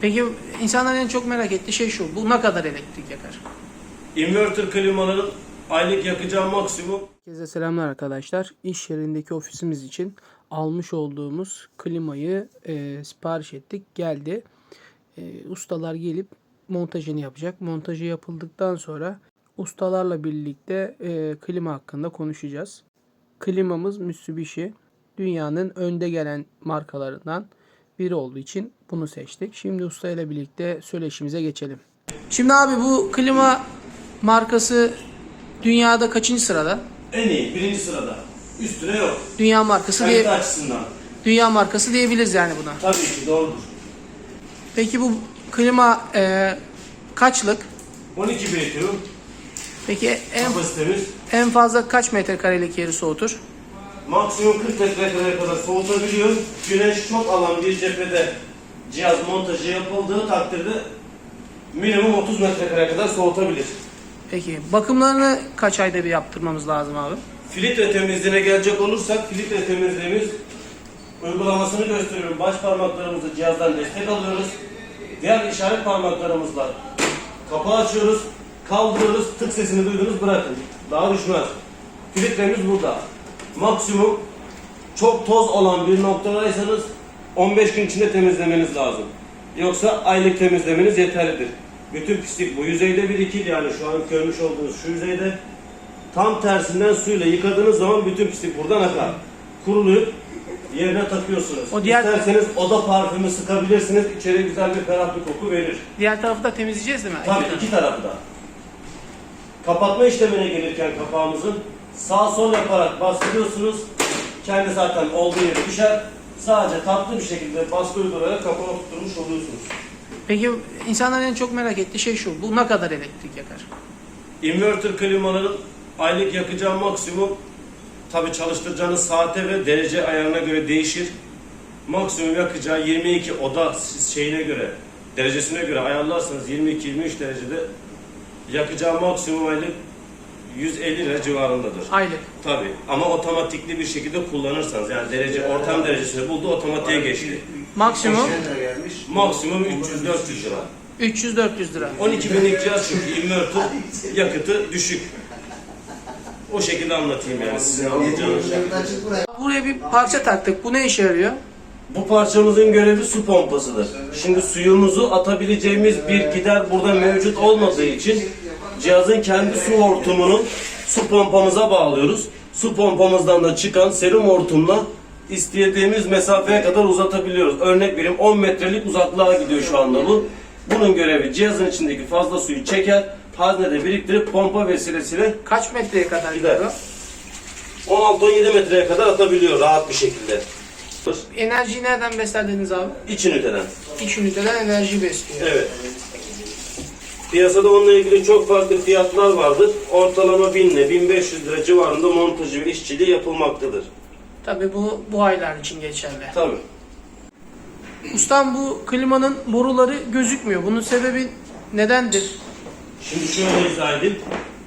Peki insanların en çok merak ettiği şey şu. Bu ne kadar elektrik yakar? Inverter klimaların aylık yakacağı maksimum Herkese selamlar arkadaşlar. İş yerindeki ofisimiz için almış olduğumuz klimayı e, sipariş ettik. Geldi. E, ustalar gelip montajını yapacak. Montajı yapıldıktan sonra ustalarla birlikte e, klima hakkında konuşacağız. Klimamız Mitsubishi. Dünyanın önde gelen markalarından biri olduğu için bunu seçtik. Şimdi ustayla birlikte söyleşimize geçelim. Şimdi abi bu klima markası dünyada kaçıncı sırada? en iyi birinci sırada. Üstüne yok. Dünya markası diye Kalite açısından. dünya markası diyebiliriz yani buna. Tabii ki doğrudur. Peki bu klima e, kaçlık? 12 büyütüyorum. Peki en Kapasitemiz en fazla kaç metrekarelik yeri soğutur? Maksimum 40 metrekareye kadar soğutabiliyor. Güneş çok alan bir cephede cihaz montajı yapıldığı takdirde minimum 30 metrekareye kadar soğutabilir. Peki bakımlarını kaç ayda bir yaptırmamız lazım abi? Filtre temizliğine gelecek olursak filtre temizliğimiz uygulamasını gösteriyorum. Baş parmaklarımızı cihazdan destek alıyoruz. Diğer işaret parmaklarımızla kapağı açıyoruz. Kaldırıyoruz. Tık sesini duydunuz bırakın. Daha düşmez. Filtremiz burada. Maksimum çok toz olan bir noktadaysanız 15 gün içinde temizlemeniz lazım. Yoksa aylık temizlemeniz yeterlidir. Bütün pislik bu yüzeyde birikir yani şu an görmüş olduğunuz şu yüzeyde. Tam tersinden suyla yıkadığınız zaman bütün pislik buradan akar. Kuruluyup yerine takıyorsunuz. O diğer- İsterseniz oda parfümü sıkabilirsiniz. İçeri güzel bir ferah bir koku verir. Diğer tarafı da temizleyeceğiz değil mi? Tabii iki tarafı da. Kapatma işlemine gelirken kapağımızın sağ sol yaparak bastırıyorsunuz. Kendi zaten olduğu yere düşer. Sadece tatlı bir şekilde baskı uygulayarak kapağı tutturmuş oluyorsunuz. Peki insanların en çok merak ettiği şey şu. Bu ne kadar elektrik yakar? Inverter klimaların aylık yakacağı maksimum tabi çalıştıracağınız saate ve derece ayarına göre değişir. Maksimum yakacağı 22 oda şeyine göre derecesine göre ayarlarsanız 22-23 derecede yakacağı maksimum aylık 150 lira civarındadır. Aylık. Tabi ama otomatikli bir şekilde kullanırsanız yani derece ortam derecesini buldu otomatiğe geçti. Maksimum Maksimum 300-400 lira. 300-400 lira. 12 binlik cihaz çünkü inverter yakıtı düşük. O şekilde anlatayım yani sizin anlayacağınız. Buraya bir parça taktık. Bu ne işe yarıyor? Bu parçamızın görevi su pompasıdır. Şimdi suyumuzu atabileceğimiz bir gider burada mevcut olmadığı için cihazın kendi su hortumunu su pompamıza bağlıyoruz. Su pompamızdan da çıkan serum hortumla istediğimiz mesafeye kadar uzatabiliyoruz. Örnek vereyim 10 metrelik uzaklığa gidiyor şu anda bu. Bunun görevi cihazın içindeki fazla suyu çeker, haznede biriktirip pompa vesilesiyle Kaç metreye kadar Gider. gidiyor? 16-17 metreye kadar atabiliyor rahat bir şekilde. Enerjiyi nereden beslerdiniz abi? İç üniteden. İç üniteden enerji besliyor. Evet. Piyasada onunla ilgili çok farklı fiyatlar vardır. Ortalama 1000 ile 1500 lira civarında montajı ve işçiliği yapılmaktadır. Tabii bu bu aylar için geçerli. Tabii. Ustam bu klimanın boruları gözükmüyor. Bunun sebebi nedendir? Şimdi şöyle izah edeyim.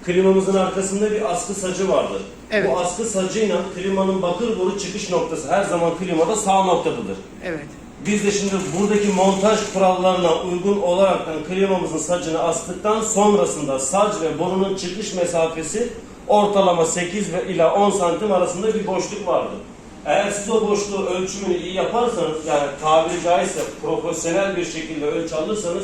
Klimamızın arkasında bir askı sacı vardır. Evet. Bu askı sacıyla klimanın bakır boru çıkış noktası her zaman klimada sağ noktadadır. Evet. Biz de şimdi buradaki montaj kurallarına uygun olaraktan klimamızın sacını astıktan sonrasında sac ve borunun çıkış mesafesi ortalama 8 ve ila 10 santim arasında bir boşluk vardır. Eğer siz o boşluğu ölçümünü iyi yaparsanız yani tabiri caizse profesyonel bir şekilde ölçü alırsanız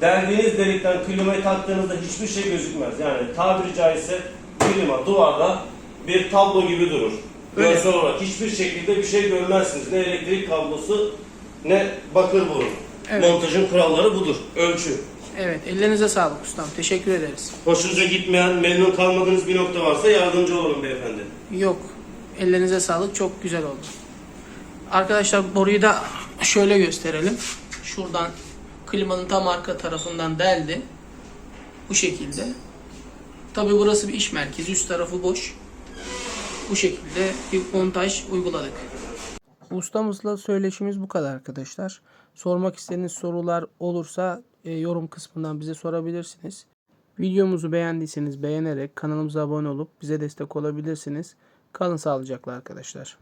deldiğiniz delikten klimayı taktığınızda hiçbir şey gözükmez. Yani tabiri caizse klima duvarda bir tablo gibi durur. Görsel olarak hiçbir şekilde bir şey görmezsiniz. Ne elektrik kablosu ne bakır boru. Evet. Montajın kuralları budur. Ölçü. Evet. Ellerinize sağlık ustam. Teşekkür ederiz. Hoşunuza gitmeyen, memnun kalmadığınız bir nokta varsa yardımcı olun beyefendi. Yok. Ellerinize sağlık. Çok güzel oldu. Arkadaşlar boruyu da şöyle gösterelim. Şuradan klimanın tam arka tarafından deldi. Bu şekilde. Tabi burası bir iş merkezi. Üst tarafı boş. Bu şekilde bir montaj uyguladık. Ustamızla söyleşimiz bu kadar arkadaşlar. Sormak istediğiniz sorular olursa e, yorum kısmından bize sorabilirsiniz. Videomuzu beğendiyseniz beğenerek kanalımıza abone olup bize destek olabilirsiniz. Kalın sağlıcakla arkadaşlar.